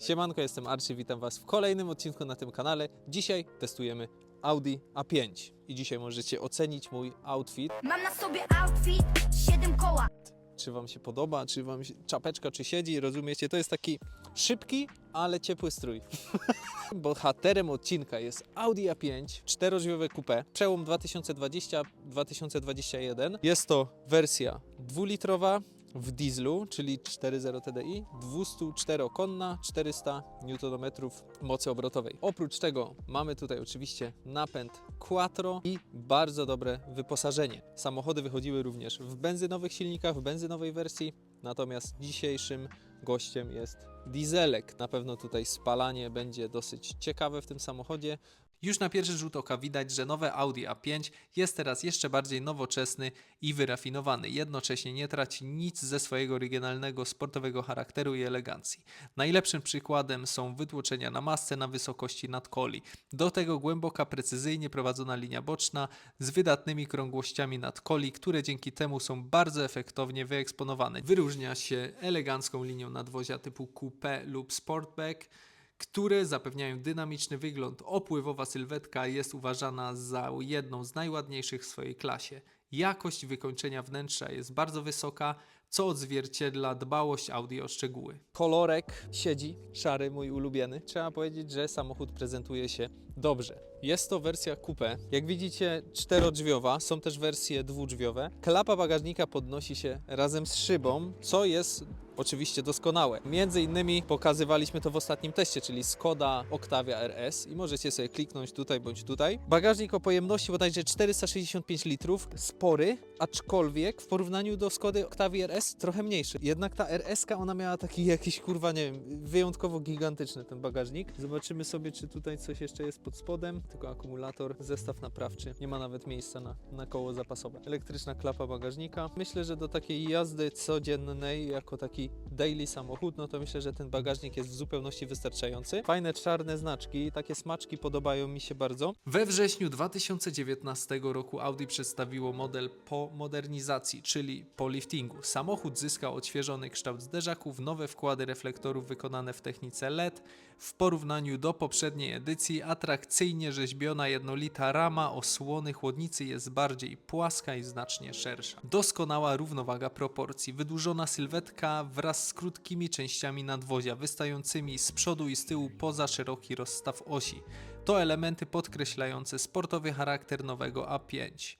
Siemanko, jestem Archie, witam Was w kolejnym odcinku na tym kanale. Dzisiaj testujemy Audi A5 i dzisiaj możecie ocenić mój outfit, Mam na sobie outfit, 7 koła. czy Wam się podoba, czy Wam się, czapeczka, czy siedzi, rozumiecie? To jest taki szybki, ale ciepły strój. Bohaterem odcinka jest Audi A5, czterodrzwiowe coupe, przełom 2020-2021. Jest to wersja dwulitrowa w dieslu, czyli 4.0 TDI, 204-konna, 400 Nm mocy obrotowej. Oprócz tego mamy tutaj oczywiście napęd Quattro i bardzo dobre wyposażenie. Samochody wychodziły również w benzynowych silnikach, w benzynowej wersji, natomiast dzisiejszym gościem jest dieselek. Na pewno tutaj spalanie będzie dosyć ciekawe w tym samochodzie. Już na pierwszy rzut oka widać, że nowe Audi A5 jest teraz jeszcze bardziej nowoczesny i wyrafinowany. Jednocześnie nie traci nic ze swojego oryginalnego sportowego charakteru i elegancji. Najlepszym przykładem są wytłoczenia na masce na wysokości nadkoli. Do tego głęboka, precyzyjnie prowadzona linia boczna z wydatnymi krągłościami nadkoli, które dzięki temu są bardzo efektownie wyeksponowane. Wyróżnia się elegancką linią nadwozia typu coupé lub sportback, które zapewniają dynamiczny wygląd. Opływowa sylwetka jest uważana za jedną z najładniejszych w swojej klasie. Jakość wykończenia wnętrza jest bardzo wysoka, co odzwierciedla dbałość Audi o szczegóły. Kolorek siedzi, szary, mój ulubiony. Trzeba powiedzieć, że samochód prezentuje się dobrze. Jest to wersja coupé. Jak widzicie, czterodrzwiowa, są też wersje dwudrzwiowe. Klapa bagażnika podnosi się razem z szybą, co jest oczywiście doskonałe. Między innymi pokazywaliśmy to w ostatnim teście, czyli Skoda Octavia RS i możecie sobie kliknąć tutaj bądź tutaj. Bagażnik o pojemności bodajże 465 litrów, spory, aczkolwiek w porównaniu do Skody Octavia RS trochę mniejszy. Jednak ta RS ona miała taki jakiś kurwa, nie wiem, wyjątkowo gigantyczny ten bagażnik. Zobaczymy sobie, czy tutaj coś jeszcze jest pod spodem, tylko akumulator, zestaw naprawczy, nie ma nawet miejsca na, na koło zapasowe. Elektryczna klapa bagażnika. Myślę, że do takiej jazdy codziennej, jako taki daily samochód, no to myślę, że ten bagażnik jest w zupełności wystarczający. Fajne czarne znaczki, takie smaczki podobają mi się bardzo. We wrześniu 2019 roku Audi przedstawiło model po modernizacji, czyli po liftingu. Samochód zyskał odświeżony kształt zderzaków, nowe wkłady reflektorów wykonane w technice LED. W porównaniu do poprzedniej edycji atrakcyjnie rzeźbiona jednolita rama osłony chłodnicy jest bardziej płaska i znacznie szersza. Doskonała równowaga proporcji, wydłużona sylwetka wraz z krótkimi częściami nadwozia wystającymi z przodu i z tyłu poza szeroki rozstaw osi. To elementy podkreślające sportowy charakter nowego A5.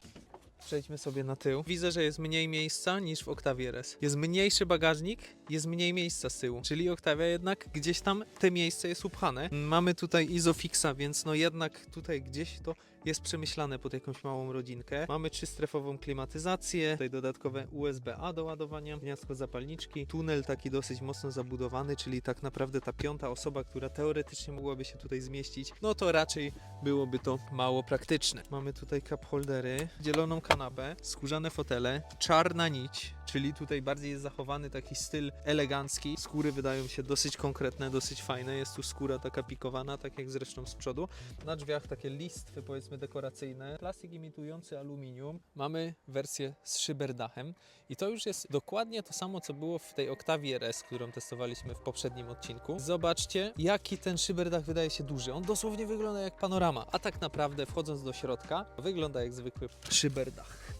Przejdźmy sobie na tył. Widzę, że jest mniej miejsca niż w Octavia RS. Jest mniejszy bagażnik, jest mniej miejsca z tyłu. Czyli Octavia jednak gdzieś tam te miejsce jest upchane. Mamy tutaj Isofixa, więc no jednak tutaj gdzieś to jest przemyślane pod jakąś małą rodzinkę. Mamy trzystrefową klimatyzację, tutaj dodatkowe USB-A do ładowania, gniazdko zapalniczki, tunel taki dosyć mocno zabudowany, czyli tak naprawdę ta piąta osoba, która teoretycznie mogłaby się tutaj zmieścić, no to raczej byłoby to mało praktyczne. Mamy tutaj cup holdery, dzieloną kanapę, skórzane fotele, czarna nić, czyli tutaj bardziej jest zachowany taki styl elegancki. Skóry wydają się dosyć konkretne, dosyć fajne. Jest tu skóra taka pikowana, tak jak zresztą z przodu. Na drzwiach takie listwy powiedzmy dekoracyjne. Plastik imitujący aluminium. Mamy wersję z szyberdachem i to już jest dokładnie to samo, co było w tej Octavii RS, którą testowaliśmy w poprzednim odcinku. Zobaczcie, jaki ten szyberdach wydaje się duży. On dosłownie wygląda jak panorama, a tak naprawdę wchodząc do środka, wygląda jak zwykły szyberdach.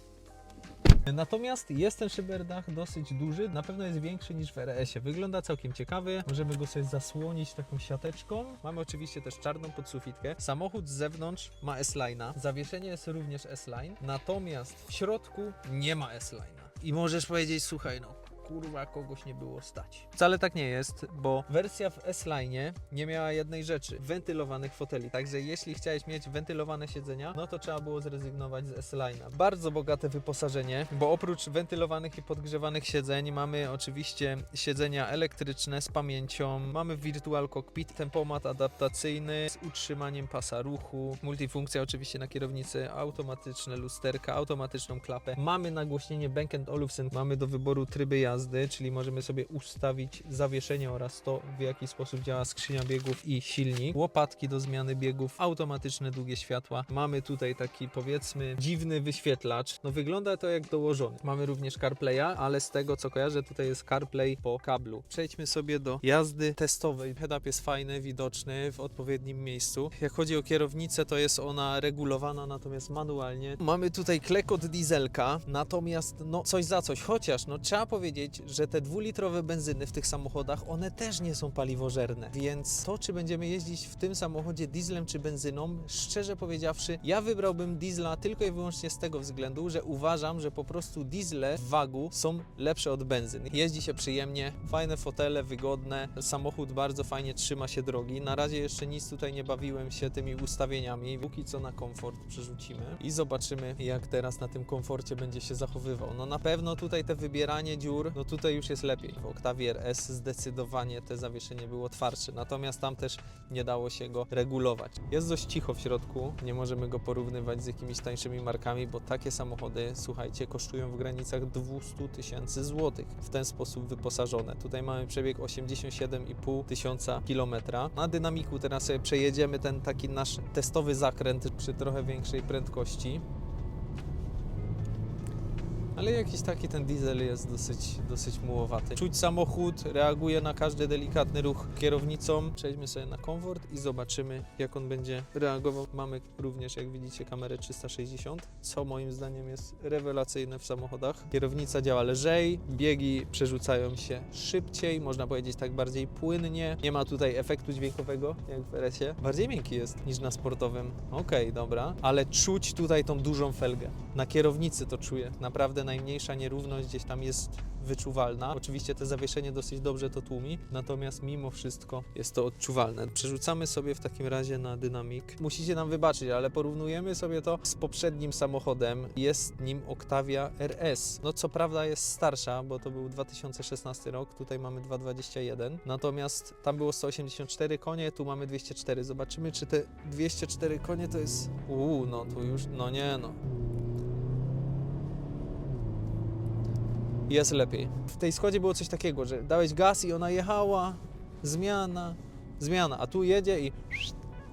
Natomiast jest ten szyberdach dosyć duży, na pewno jest większy niż w RS-ie. Wygląda całkiem ciekawy, możemy go sobie zasłonić taką siateczką. Mamy oczywiście też czarną podsufitkę. Samochód z zewnątrz ma S-Line'a, zawieszenie jest również S-Line, natomiast w środku nie ma S-Line'a. I możesz powiedzieć, słuchaj no, kurwa kogoś nie było stać. Wcale tak nie jest, bo wersja w S-Line nie miała jednej rzeczy, wentylowanych foteli. Także jeśli chciałeś mieć wentylowane siedzenia, no to trzeba było zrezygnować z S-Line'a. Bardzo bogate wyposażenie, bo oprócz wentylowanych i podgrzewanych siedzeń mamy oczywiście siedzenia elektryczne z pamięcią, mamy Virtual Cockpit, tempomat adaptacyjny z utrzymaniem pasa ruchu, multifunkcja oczywiście na kierownicy, automatyczne lusterka, automatyczną klapę. Mamy nagłośnienie Bang Olufsen, mamy do wyboru tryby jazdy, jazdy, czyli możemy sobie ustawić zawieszenie oraz to, w jaki sposób działa skrzynia biegów i silnik. Łopatki do zmiany biegów, automatyczne długie światła. Mamy tutaj taki powiedzmy dziwny wyświetlacz. No wygląda to jak dołożony. Mamy również CarPlaya, ale z tego co kojarzę, tutaj jest CarPlay po kablu. Przejdźmy sobie do jazdy testowej. Head-up jest fajny, widoczny w odpowiednim miejscu. Jak chodzi o kierownicę, to jest ona regulowana, natomiast manualnie. Mamy tutaj klekot dieselka, natomiast no coś za coś. Chociaż no trzeba powiedzieć, że te dwulitrowe benzyny w tych samochodach, one też nie są paliwożerne. Więc to, czy będziemy jeździć w tym samochodzie dieslem czy benzyną, szczerze powiedziawszy, ja wybrałbym diesla tylko i wyłącznie z tego względu, że uważam, że po prostu diesle w wagu są lepsze od benzyn. Jeździ się przyjemnie, fajne fotele, wygodne, samochód bardzo fajnie trzyma się drogi. Na razie jeszcze nic tutaj nie bawiłem się tymi ustawieniami. Póki co na komfort przerzucimy i zobaczymy, jak teraz na tym komforcie będzie się zachowywał. No na pewno tutaj te wybieranie dziur, no tutaj już jest lepiej. W Octavie RS zdecydowanie te zawieszenie było twardsze, natomiast tam też nie dało się go regulować. Jest dość cicho w środku, nie możemy go porównywać z jakimiś tańszymi markami, bo takie samochody, słuchajcie, kosztują w granicach 200 tysięcy złotych w ten sposób wyposażone. Tutaj mamy przebieg 87,5 tysiąca kilometra. Na dynamiku teraz sobie przejedziemy ten taki nasz testowy zakręt przy trochę większej prędkości. Ale jakiś taki ten diesel jest dosyć, dosyć mułowaty. Czuć samochód, reaguje na każdy delikatny ruch kierownicą. Przejdźmy sobie na komfort i zobaczymy, jak on będzie reagował. Mamy również, jak widzicie, kamerę 360, co moim zdaniem jest rewelacyjne w samochodach. Kierownica działa lżej, biegi przerzucają się szybciej, można powiedzieć tak bardziej płynnie. Nie ma tutaj efektu dźwiękowego, jak w RS-ie. Bardziej miękki jest niż na sportowym. Okej, dobra, ale czuć tutaj tą dużą felgę. Na kierownicy to czuję. Naprawdę najmniejsza nierówność gdzieś tam jest wyczuwalna. Oczywiście to zawieszenie dosyć dobrze to tłumi, natomiast mimo wszystko jest to odczuwalne. Przerzucamy sobie w takim razie na dynamik. Musicie nam wybaczyć, ale porównujemy sobie to z poprzednim samochodem. Jest nim Octavia RS. No co prawda jest starsza, bo to był 2016 rok, tutaj mamy 221. Natomiast tam było 184 konie, tu mamy 204. Zobaczymy, czy te 204 konie to jest... Uuu, no tu już, no nie no. Jest lepiej. W tej schodzie było coś takiego, że dałeś gaz i ona jechała, zmiana, zmiana, a tu jedzie i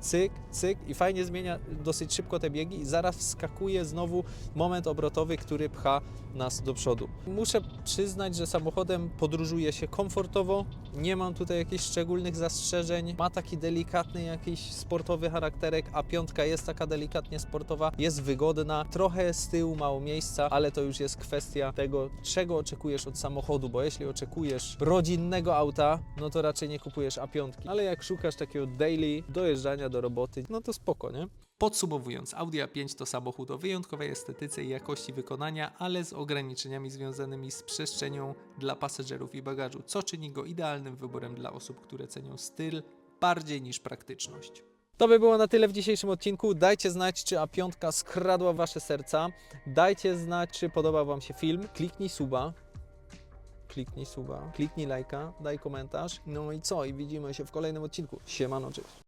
cyk, cyk i fajnie zmienia dosyć szybko te biegi i zaraz wskakuje znowu moment obrotowy, który pcha nas do przodu. Muszę przyznać, że samochodem podróżuje się komfortowo, nie mam tutaj jakichś szczególnych zastrzeżeń, ma taki delikatny jakiś sportowy charakterek, a piątka jest taka delikatnie sportowa, jest wygodna, trochę z tyłu mało miejsca, ale to już jest kwestia tego, czego oczekujesz od samochodu, bo jeśli oczekujesz rodzinnego auta, no to raczej nie kupujesz A5, ale jak szukasz takiego daily dojeżdżania do roboty, no to spoko, nie? Podsumowując, Audi A5 to samochód o wyjątkowej estetyce i jakości wykonania, ale z ograniczeniami związanymi z przestrzenią dla pasażerów i bagażu, co czyni go idealnym wyborem dla osób, które cenią styl bardziej niż praktyczność. To by było na tyle w dzisiejszym odcinku. Dajcie znać, czy A5 skradła Wasze serca. Dajcie znać, czy podobał Wam się film. Kliknij suba. Kliknij suba, kliknij lajka, daj komentarz. No i co? I widzimy się w kolejnym odcinku. Siemano, cześć.